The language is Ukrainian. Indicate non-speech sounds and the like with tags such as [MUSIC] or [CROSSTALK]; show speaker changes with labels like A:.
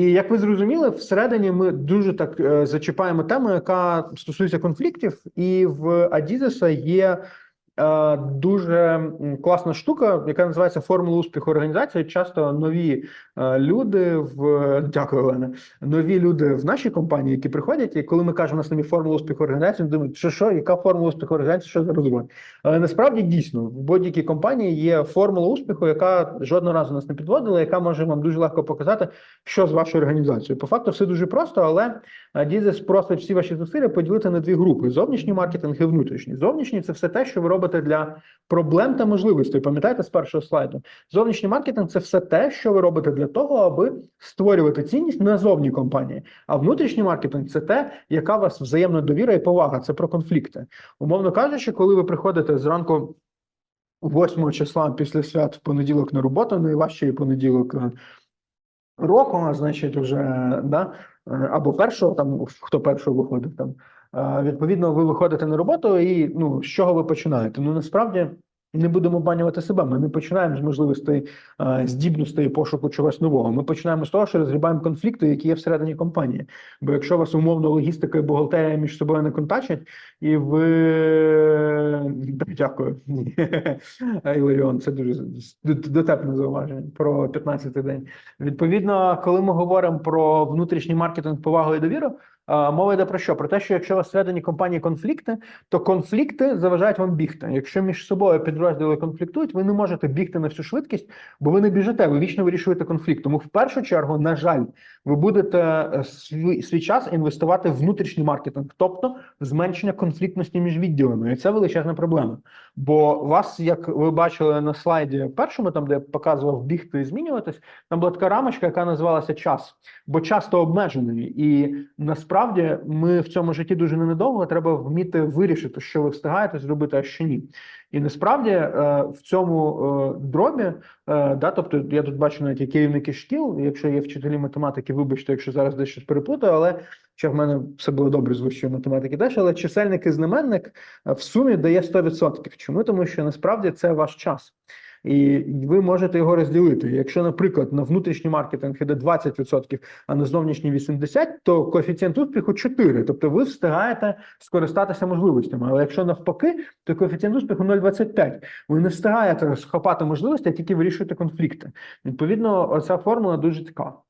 A: І як ви зрозуміли, всередині ми дуже так е, зачіпаємо тему, яка стосується конфліктів, і в Адізеса є дуже класна штука, яка називається формула успіху організації. Часто нові е, люди в [LAUGHS] дякую, Олена. Нові люди в нашій компанії, які приходять, і коли ми кажемо у нас нові формула успіху організації, вони думають, що що, яка формула успіху організації, що за розгон. Але насправді дійсно в будь-якій компанії є формула успіху, яка жодного разу нас не підводила, яка може вам дуже легко показати, що з вашою організацією. По факту все дуже просто, але Дізес просить всі ваші зусилля поділити на дві групи: зовнішній маркетинг і внутрішній. Зовнішній це все те, що ви робите для проблем та можливостей. Пам'ятаєте з першого слайду? Зовнішній маркетинг це все те, що ви робите для того, аби створювати цінність назовні компанії. А внутрішній маркетинг це те, яка у вас взаємна довіра і повага. Це про конфлікти. Умовно кажучи, коли ви приходите зранку 8 числа після свят в понеділок на роботу, найважчий понеділок е, року, значить, вже да, е, або першого, там хто першого виходить там. Е, Відповідно, ви виходите на роботу, і ну з чого ви починаєте? Ну насправді не будемо обманювати себе. Ми не починаємо з можливостей е, здібностей пошуку чогось нового. Ми починаємо з того, що розгрібаємо конфлікти, які є всередині компанії. Бо якщо вас умовно логістика і бухгалтерія між собою не контачать, і ви дякую. [LAUGHS] Іларіон, це дуже дотепне зауваження про 15-й день. Відповідно, коли ми говоримо про внутрішній маркетинг, повагу і довіру, мова йде про що? Про те, що якщо у вас всередині компанії конфлікти, то конфлікти заважають вам бігти. Якщо між собою підрозділи конфліктують, ви не можете бігти на всю швидкість, бо ви не біжите, ви вічно вирішуєте конфлікт. Тому в першу чергу, на жаль, ви будете е, свій, свій час інвестувати в внутрішній маркетинг, тобто в зменшення конфліктності між відділами. І це величезна проблема. Бо вас, як ви бачили на слайді першому, там де я показував бігти і змінюватись, там була така рамочка, яка називалася час, бо час то обмежений, і насправді ми в цьому житті дуже ненадовго. Треба вміти вирішити, що ви встигаєте зробити, а що ні. І насправді е, в цьому е, дробі, е, да, тобто я тут бачу навіть керівники шкіл, якщо є вчителі математики, вибачте, якщо зараз десь щось переплутаю, але ще в мене все було добре з вищої математики теж, але чисельник і знаменник в сумі дає 100%. Чому? Тому що насправді це ваш час. І ви можете його розділити. Якщо, наприклад, на внутрішній маркетинг іде 20%, а на зовнішній 80%, то коефіцієнт успіху 4. Тобто ви встигаєте скористатися можливостями. Але якщо навпаки, то коефіцієнт успіху 0,25. Ви не встигаєте схопати можливості, а тільки вирішуєте конфлікти. Відповідно, ця формула дуже цікава.